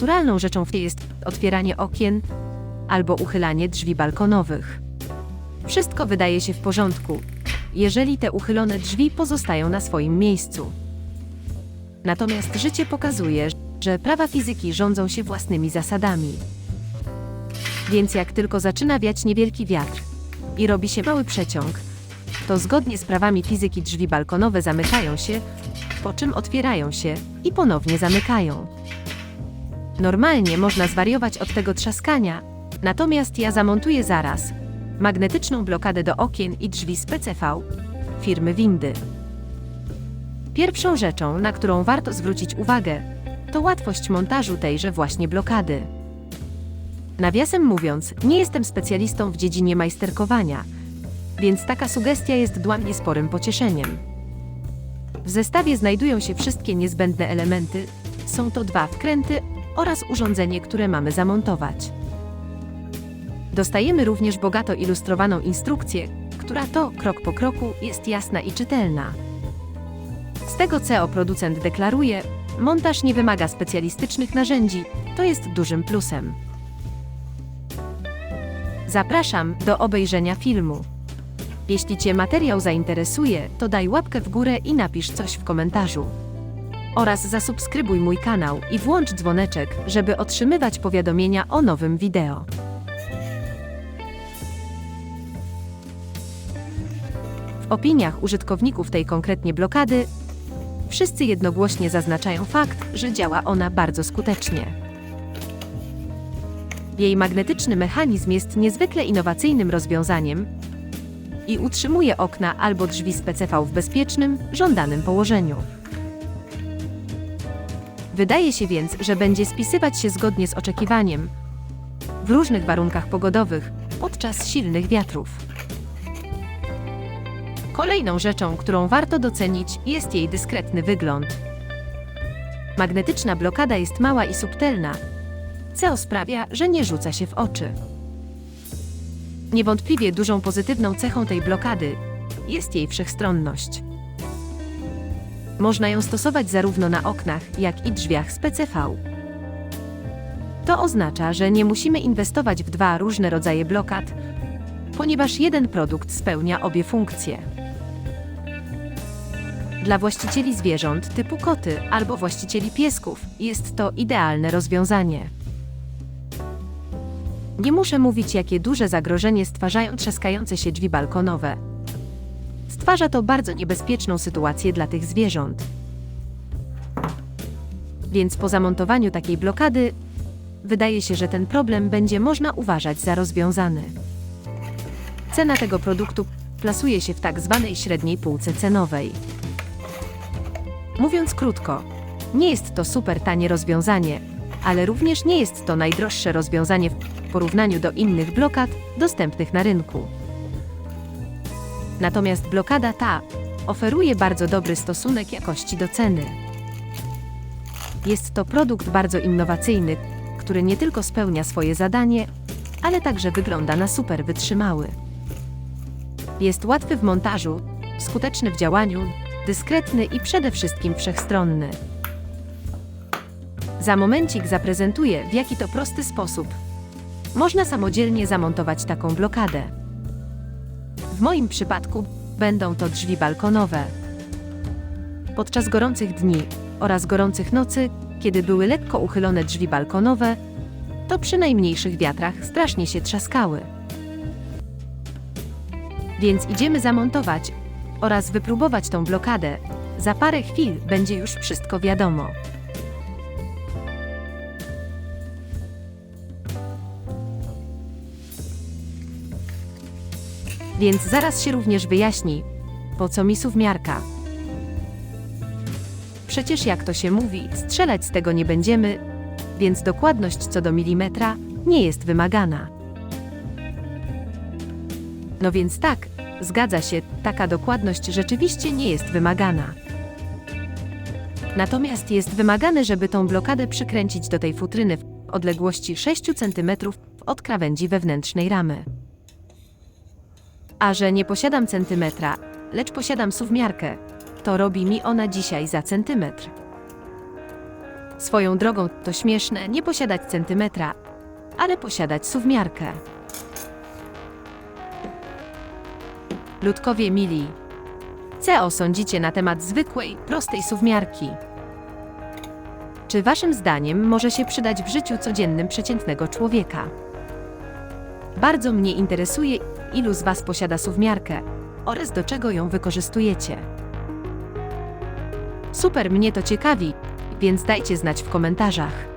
Naturalną rzeczą w tej jest otwieranie okien albo uchylanie drzwi balkonowych. Wszystko wydaje się w porządku, jeżeli te uchylone drzwi pozostają na swoim miejscu. Natomiast życie pokazuje, że prawa fizyki rządzą się własnymi zasadami. Więc jak tylko zaczyna wiać niewielki wiatr i robi się mały przeciąg, to zgodnie z prawami fizyki drzwi balkonowe zamykają się, po czym otwierają się i ponownie zamykają. Normalnie można zwariować od tego trzaskania, natomiast ja zamontuję zaraz magnetyczną blokadę do okien i drzwi z PCV firmy Windy. Pierwszą rzeczą, na którą warto zwrócić uwagę, to łatwość montażu tejże właśnie blokady. Nawiasem mówiąc, nie jestem specjalistą w dziedzinie majsterkowania, więc taka sugestia jest dla mnie sporym pocieszeniem. W zestawie znajdują się wszystkie niezbędne elementy, są to dwa wkręty oraz urządzenie, które mamy zamontować. Dostajemy również bogato ilustrowaną instrukcję, która to krok po kroku jest jasna i czytelna. Z tego co producent deklaruje, montaż nie wymaga specjalistycznych narzędzi, to jest dużym plusem. Zapraszam do obejrzenia filmu. Jeśli Cię materiał zainteresuje, to daj łapkę w górę i napisz coś w komentarzu. Oraz zasubskrybuj mój kanał i włącz dzwoneczek, żeby otrzymywać powiadomienia o nowym wideo. W opiniach użytkowników tej konkretnie blokady wszyscy jednogłośnie zaznaczają fakt, że działa ona bardzo skutecznie. Jej magnetyczny mechanizm jest niezwykle innowacyjnym rozwiązaniem i utrzymuje okna albo drzwi z PCV w bezpiecznym, żądanym położeniu. Wydaje się więc, że będzie spisywać się zgodnie z oczekiwaniem w różnych warunkach pogodowych podczas silnych wiatrów. Kolejną rzeczą, którą warto docenić, jest jej dyskretny wygląd. Magnetyczna blokada jest mała i subtelna, co sprawia, że nie rzuca się w oczy. Niewątpliwie dużą pozytywną cechą tej blokady jest jej wszechstronność. Można ją stosować zarówno na oknach, jak i drzwiach z PCV. To oznacza, że nie musimy inwestować w dwa różne rodzaje blokad, ponieważ jeden produkt spełnia obie funkcje. Dla właścicieli zwierząt typu koty albo właścicieli piesków jest to idealne rozwiązanie. Nie muszę mówić, jakie duże zagrożenie stwarzają trzaskające się drzwi balkonowe. Stwarza to bardzo niebezpieczną sytuację dla tych zwierząt. Więc po zamontowaniu takiej blokady, wydaje się, że ten problem będzie można uważać za rozwiązany. Cena tego produktu plasuje się w tak zwanej średniej półce cenowej. Mówiąc krótko, nie jest to super tanie rozwiązanie, ale również nie jest to najdroższe rozwiązanie w porównaniu do innych blokad dostępnych na rynku. Natomiast blokada ta oferuje bardzo dobry stosunek jakości do ceny. Jest to produkt bardzo innowacyjny, który nie tylko spełnia swoje zadanie, ale także wygląda na super wytrzymały. Jest łatwy w montażu, skuteczny w działaniu, dyskretny i przede wszystkim wszechstronny. Za momencik zaprezentuję, w jaki to prosty sposób można samodzielnie zamontować taką blokadę. W moim przypadku będą to drzwi balkonowe. Podczas gorących dni oraz gorących nocy, kiedy były lekko uchylone drzwi balkonowe, to przy najmniejszych wiatrach strasznie się trzaskały. Więc idziemy zamontować oraz wypróbować tą blokadę. Za parę chwil będzie już wszystko wiadomo. Więc zaraz się również wyjaśni, po co mi suwmiarka. Przecież jak to się mówi, strzelać z tego nie będziemy, więc dokładność co do milimetra nie jest wymagana. No więc tak, zgadza się, taka dokładność rzeczywiście nie jest wymagana. Natomiast jest wymagane, żeby tą blokadę przykręcić do tej futryny w odległości 6 cm od krawędzi wewnętrznej ramy. A że nie posiadam centymetra, lecz posiadam suwmiarkę, to robi mi ona dzisiaj za centymetr. Swoją drogą to śmieszne nie posiadać centymetra, ale posiadać suwmiarkę. Ludkowie mili. Co sądzicie na temat zwykłej, prostej suwmiarki? Czy waszym zdaniem może się przydać w życiu codziennym przeciętnego człowieka? Bardzo mnie interesuje, ilu z was posiada suwmiarkę oraz do czego ją wykorzystujecie. Super mnie to ciekawi, więc dajcie znać w komentarzach.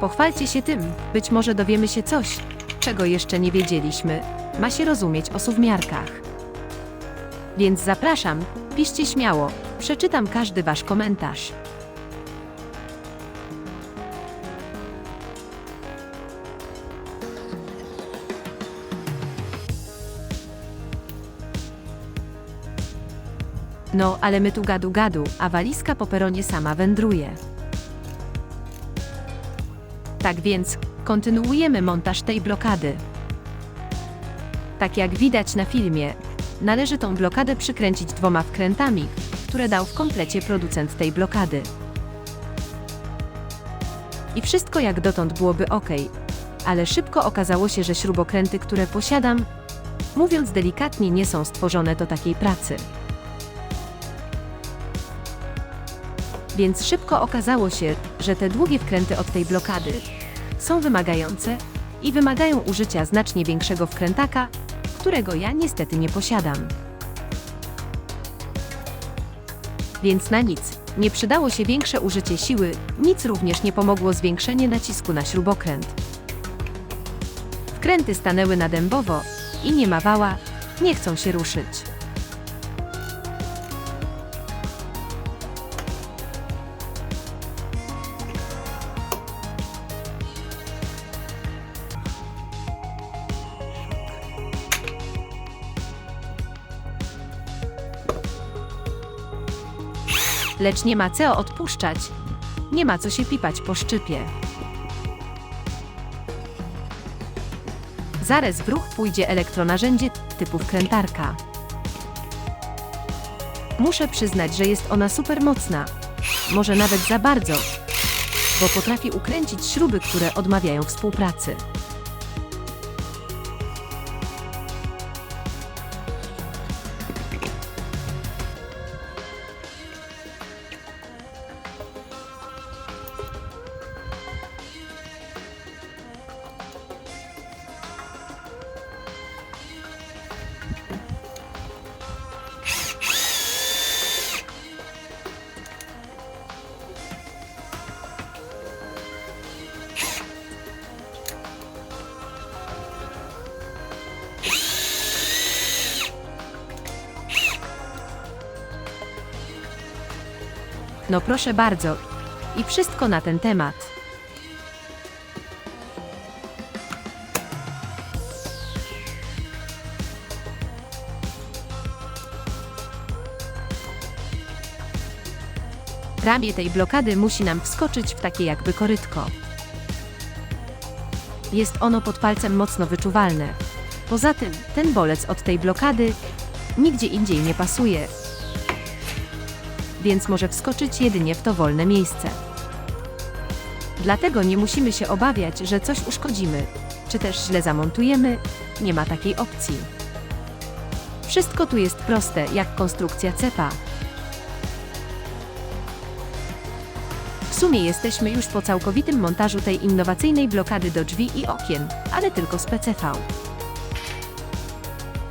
Pochwalcie się tym, być może dowiemy się coś, czego jeszcze nie wiedzieliśmy, ma się rozumieć o suwmiarkach. Więc zapraszam, piszcie śmiało, przeczytam każdy wasz komentarz. No, ale my tu gadu gadu, a walizka po peronie sama wędruje. Tak więc, kontynuujemy montaż tej blokady. Tak jak widać na filmie, należy tą blokadę przykręcić dwoma wkrętami, które dał w komplecie producent tej blokady. I wszystko jak dotąd byłoby ok, ale szybko okazało się, że śrubokręty, które posiadam, mówiąc delikatnie, nie są stworzone do takiej pracy. Więc szybko okazało się, że te długie wkręty od tej blokady są wymagające i wymagają użycia znacznie większego wkrętaka, którego ja niestety nie posiadam. Więc na nic nie przydało się większe użycie siły, nic również nie pomogło zwiększenie nacisku na śrubokręt. Wkręty stanęły na dębowo i nie ma wała, nie chcą się ruszyć. Lecz nie ma co odpuszczać. Nie ma co się pipać po szczypie. Zaraz w ruch pójdzie elektronarzędzie typu wkrętarka. Muszę przyznać, że jest ona super mocna. Może nawet za bardzo, bo potrafi ukręcić śruby, które odmawiają współpracy. No proszę bardzo. I wszystko na ten temat. Ramię tej blokady musi nam wskoczyć w takie jakby korytko. Jest ono pod palcem mocno wyczuwalne. Poza tym, ten bolec od tej blokady nigdzie indziej nie pasuje, więc może wskoczyć jedynie w to wolne miejsce. Dlatego nie musimy się obawiać, że coś uszkodzimy, czy też źle zamontujemy, nie ma takiej opcji. Wszystko tu jest proste, jak konstrukcja cepa. W sumie jesteśmy już po całkowitym montażu tej innowacyjnej blokady do drzwi i okien, ale tylko z PCV.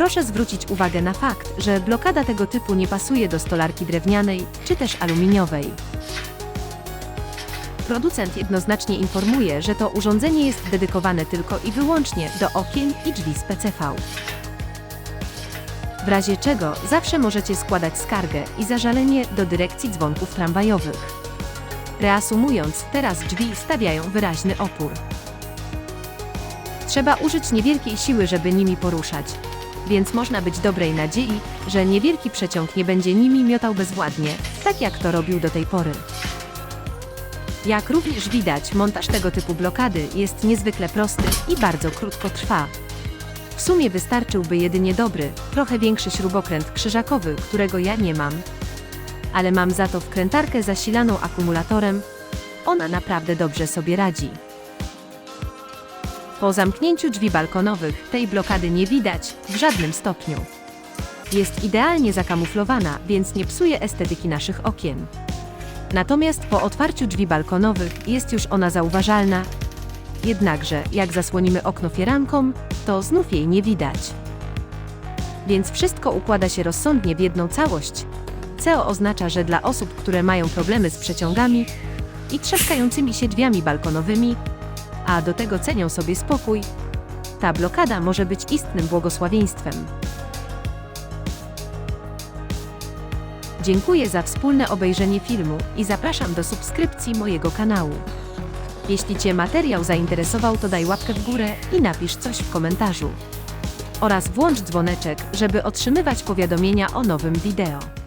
Proszę zwrócić uwagę na fakt, że blokada tego typu nie pasuje do stolarki drewnianej czy też aluminiowej. Producent jednoznacznie informuje, że to urządzenie jest dedykowane tylko i wyłącznie do okien i drzwi z PCV. W razie czego zawsze możecie składać skargę i zażalenie do dyrekcji dzwonków tramwajowych. Reasumując, teraz drzwi stawiają wyraźny opór. Trzeba użyć niewielkiej siły, żeby nimi poruszać, więc można być dobrej nadziei, że niewielki przeciąg nie będzie nimi miotał bezwładnie, tak jak to robił do tej pory. Jak również widać, montaż tego typu blokady jest niezwykle prosty i bardzo krótko trwa. W sumie wystarczyłby jedynie dobry, trochę większy śrubokręt krzyżakowy, którego ja nie mam. Ale mam za to wkrętarkę zasilaną akumulatorem, ona naprawdę dobrze sobie radzi. Po zamknięciu drzwi balkonowych tej blokady nie widać w żadnym stopniu. Jest idealnie zakamuflowana, więc nie psuje estetyki naszych okien. Natomiast po otwarciu drzwi balkonowych jest już ona zauważalna. Jednakże, jak zasłonimy okno firanką, to znów jej nie widać. Więc wszystko układa się rozsądnie w jedną całość. CO oznacza, że dla osób, które mają problemy z przeciągami i trzaskającymi się drzwiami balkonowymi, a do tego cenią sobie spokój, ta blokada może być istnym błogosławieństwem. Dziękuję za wspólne obejrzenie filmu i zapraszam do subskrypcji mojego kanału. Jeśli Cię materiał zainteresował, to daj łapkę w górę i napisz coś w komentarzu. Oraz włącz dzwoneczek, żeby otrzymywać powiadomienia o nowym wideo.